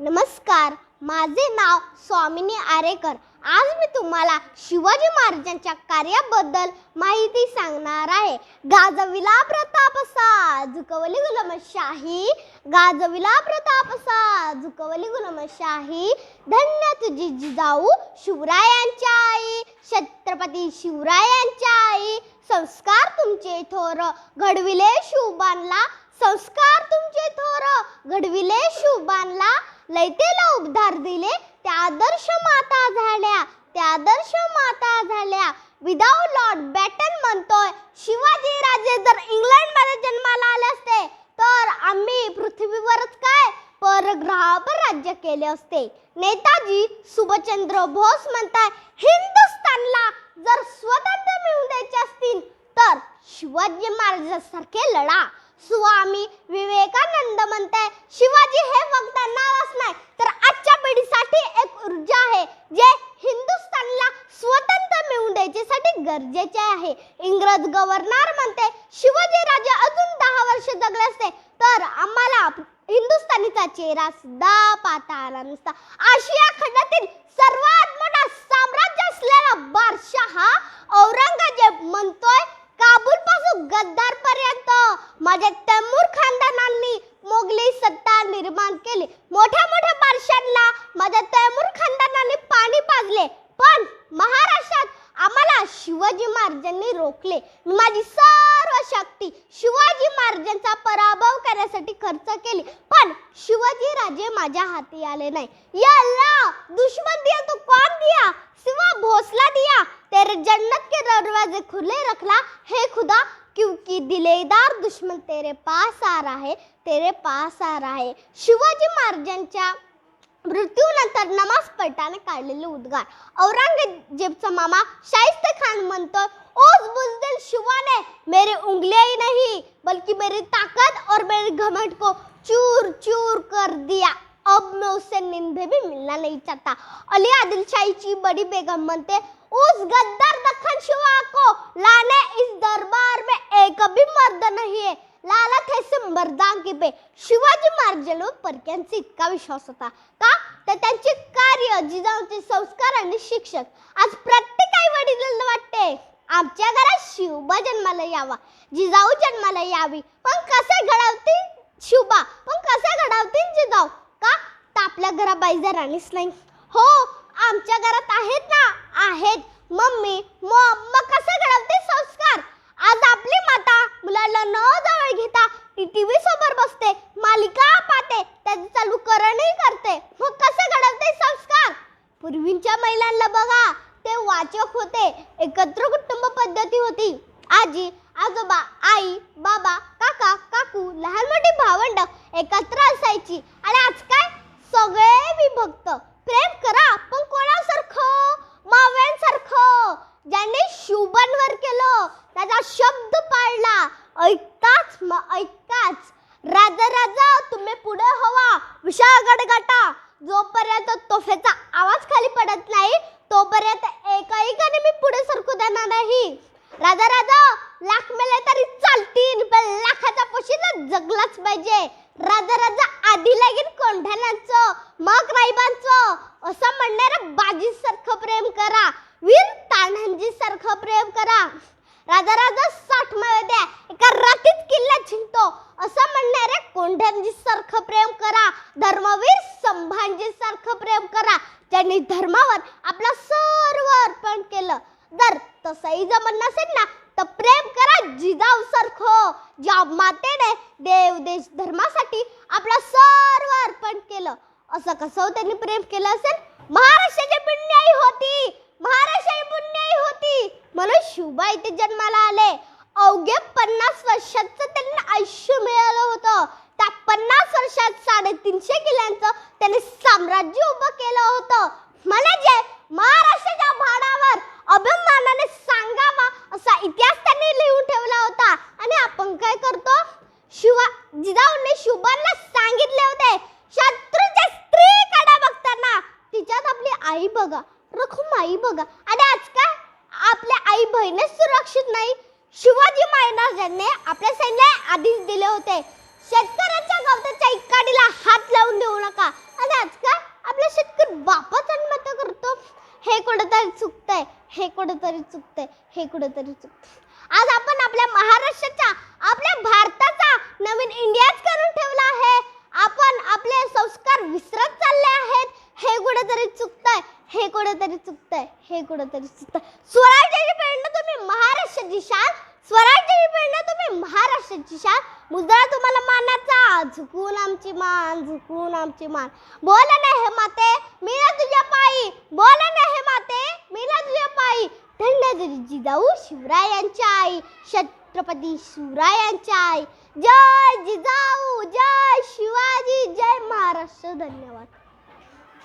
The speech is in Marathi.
नमस्कार माझे नाव स्वामिनी आरेकर. आज मी तुम्हाला शिवाजी महाराजांच्या कार्याबद्दल माहिती सांगणार आहे. गाजविला प्रताप असा झुकवली गुलामशाही गाजविला प्रताप असा झुकवली गुलामशाही धन्य तुझी जिजाऊ शिवरायांच्या आई. छत्रपती शिवरायांच्या आई. संस्कार तुमचे थोर घडविले शिवबांना संस्कार तुमचे थोर घडविले शिवबांना लैतेला उद्धार दिले त्या आदर्श माता झाल्या त्या आदर्श माता झाल्या. विदाऊ लॉर्ड बॅटन म्हणतोय शिवाजी राजे जर इंग्लंडमध्ये जन्माला आले असते तर आम्ही पृथ्वीवरच काय? परग्रहावर राज्य केले असते. नेताजी सुभाषचंद्र बोस म्हणताय हिंदुस्थानला जर स्वतंत्र मिळवून द्यायचे असतील तर शिवाजी महाराजांसारखे लढा. स्वामी विवेकानंद म्हणते शिवाजी हे फक्त नावच नाही तर आजच्या पिढीसाठी एक ऊर्जा आहे जे हिंदुस्थानला स्वतंत्र मिळवून द्यायच्यासाठी गरजेचे आहे. इंग्रज गव्हर्नर म्हणते शिवाजी राजे अजून दहा वर्ष जगले असते तर आम्हाला हिंदुस्थानीचा चेहरा सुद्धा पाहता आला नसता. आशिया खंडातील सर्वात मोठा साम्राज्य असलेला बादशाह औरंगजेब म्हणतोय काबूल पासून गद्दा माझ्या तैमूर खानदानांनी मोगली सत्ता निर्माण केली. मोठ्या मोठ्या बादशांना माझ्या तैमूर खानदानांनी पाणी पाजले. पण महाराष्ट्रात आम्हाला शिवाजी महाराजांनी रोखले. मी माझी सर्व शक्ती शिवाजी महाराजांचा पराभव करण्यासाठी खर्च केली. पण शिवाजी राजे माझ्या हाती आले नाही. या अल्लाह दुश्मन दिया तो कौन दिया? सिवा भोसला दिया. तेरे जन्नत के दरवाजे खुले रखला हे खुदा क्योंकि दिलेदार दुश्मन तेरे पास आ रहा है तेरे पास आ रहा है। शिवाजी महाराजांच्या मृत्यूनंतर नमाज पलटाने काढलेले उद्गार. औरंगजेबचा मामा शाहिस्त खान म्हणतो ओस बुजदिल शिवाने मेरे उंगलियां ही नहीं बल्कि मेरी ताकत और मेरे घमट को चूर चूर कर दिया. अब मैं उससे निंदे भी मिलना नहीं चाहता। अली आदिल शाहीची बड़ी बेगम बनते उस गद्दार दखन शिवा को लाने इस दरबार में एक भी मर्द नहीं है। लाला थे से मर्दांगी पे शिवाजी महाराजांवर परक्यांचा इतका विश्वास होता? का? तर त्यांचे कार्य जिजाऊंचे संस्कार आणि शिक्षक। आज प्रत्येक आई वडिलांना वाटते आमच्या घरात शिवबा जन्माला यावा जिजाऊ जन्माला यावी. पण कसे घडवते शिवबा पण कसे घडवतील जिजाऊ का तर आपल्या घरा बाईजा राणीच नाही. हो आमच्या घरात आहेत ना आहेत. मम्मी मग कसे घडवते संस्कार? आज आपली माता मुलाला न जवळ घेता ती टीव्ही समोर बसते मालिका पाहते त्याचे चालू करणही करते. मग कसे घडवते संस्कार? पूर्वींच्या महिलांना बघा ते वाचक होते एकत्र कुटुंब पद्धती होती. आजी आजोबा आई बाबा काका काकू लहान मोठी भावंड एकत्र असायची. आणि आज काय सगळे विभक्त प्रेम करा पण कोणासारखं? माव्यांसारखं. ज्याने शुभांवर केलं त्याचा शब्द पाळला. ऐकताच म ऐकताच. राजा राजा तुम्ही पुढे हवा. विशाळ गडगाटा जोपर्यंत तोफेचा आवाज खाली पडत नाही तोपर्यंत एका एकाने मी पुढे सरकू देणार नाही. राजा राजा लाख मेले तरी चालतील पण लाखाच्या पोशीला जगलाच पाहिजे. राजा राजा आधी लागेल कोंढाण्याचं मग राईबांचं. असं म्हणणारं बाजीसारखं प्रेम करा. वीर तान्हांजी सारखं प्रेम करा. राजा राजा साठ द्या. एका रातीत किल्ला जिंकतो असं म्हणणारे कोंढ्यांजी सारखं प्रेम करा. धर्मवीर संभांजी सारखं प्रेम करा. ज्यांनी धर्मावर आपलं सर्व अर्पण केलं जर तसंही जमत नसेल ना तर प्रेम करा जिजाऊ सारखं ज्या मातेने देव देश धर्मासाठी आपलं सर्व अर्पण केलं. असं कसं त्यांनी प्रेम केलं असेल? महाराष्ट्राची पुण्याई होती. महाराष्ट्राची पुण्याई होती. म्हणून शिवबा इथे जन्माला आले. अवघे पन्नास वर्षाचं त्यांना आयुष्य मिळालं होतं. त्या पन्नास वर्षात साडेतीनशे किल्ल्यांचं त्यांनी साम्राज्य उभं केलं होतं. म्हणजे महाराष्ट्राच्या भाडावर अभिमानाने सांगावा असा इतिहास त्यांनी लिहून ठेवला होता आणि आपण काय करतो शिवा जिजाऊने शिवबांना सांगितले होते शत्रूच्या स्त्रीकडे बघताना तिच्यात आपली आई बघा. रखूम आई बघा. आणि आजकाल आपल्या आई बहिणी सुरक्षित नाही. शिवाजी महाराजांनी आपल्या सैन्याला आधीच दिले होते. शेतकऱ्याच्या गवताच्या इकाडीला हात लावून देऊ नका. आणि आज बापाचं मत करतो. हे कुठंतरी चुकतंय. हे कुठंतरी चुकतंय. हे कुठंतरी चुकतंय. आज आपण आपल्या महाराष्ट्राचा आपल्या भारताचा नवीन इंडियाच करून ठेवला आहे. आपण आपले संस्कार विसरत चालले आहेत हे कुठेतरी चुकतंय हे कुठंतरी चुकतंय. हे कुठंतरी चुकतंय. स्वराज्याची पेरणं तुम्ही महाराष्ट्राची शान. स्वराज्याची पेरणं तुम्ही महाराष्ट्राची शान. मुद्रा तुम्हाला मानाचा. झुकून आमची मान झुकून आमची मान. बोल ना हे माते मी ना तुझ्या पायी. बोल ना हे माते मी ना तुझ्या पायी. धन्य जिजाऊ शिवरायांच्या आई. छत्रपती शिवरायांच्या आई. जय जिजाऊ जय शिवाजी जय महाराष्ट्र. धन्यवाद.